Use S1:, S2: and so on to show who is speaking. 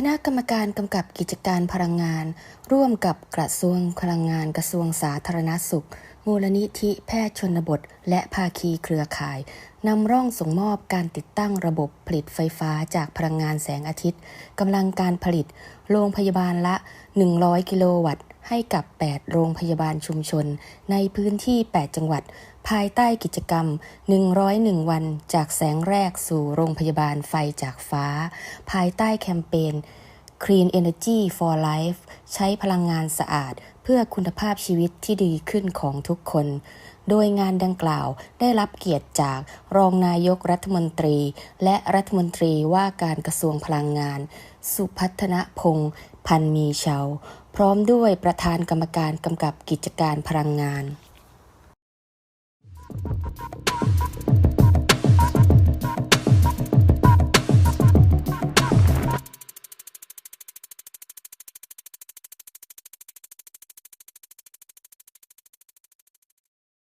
S1: คณะกรรมการกำกับกิจการพลังงาน ร่วมกับกระทรวงพลังงานกระทรวงสาธารณสุข มูลนิธิแพทย์ชนบท และภาคีเครือข่ายนำร่องส่งมอบการติดตั้งระบบผลิตไฟฟ้าจากพลังงานแสงอาทิตย์กำลังการผลิต โรงพยาบาลละ 100 กิโลวัตต์ให้กับ 8 โรงพยาบาลชุมชน ในพื้นที่ 8 จังหวัด ภายใต้กิจกรรม 101 วันจากแสงแรกสู่โรงพยาบาลไฟจากฟ้า ภายใต้แคมเปญ Clean Energy for Life ใช้พลังงานสะอาดเพื่อคุณภาพชีวิตที่ดีขึ้นของทุกคน โดยงานดังกล่าวได้รับเกียรติจากรองนายกรัฐมนตรี และรัฐมนตรีว่าการกระทรวงพลังงาน สุพัฒนพงษ์พันมีเชา พร้อมด้วยประธานกรรมการกำกับกิจการพลังงาน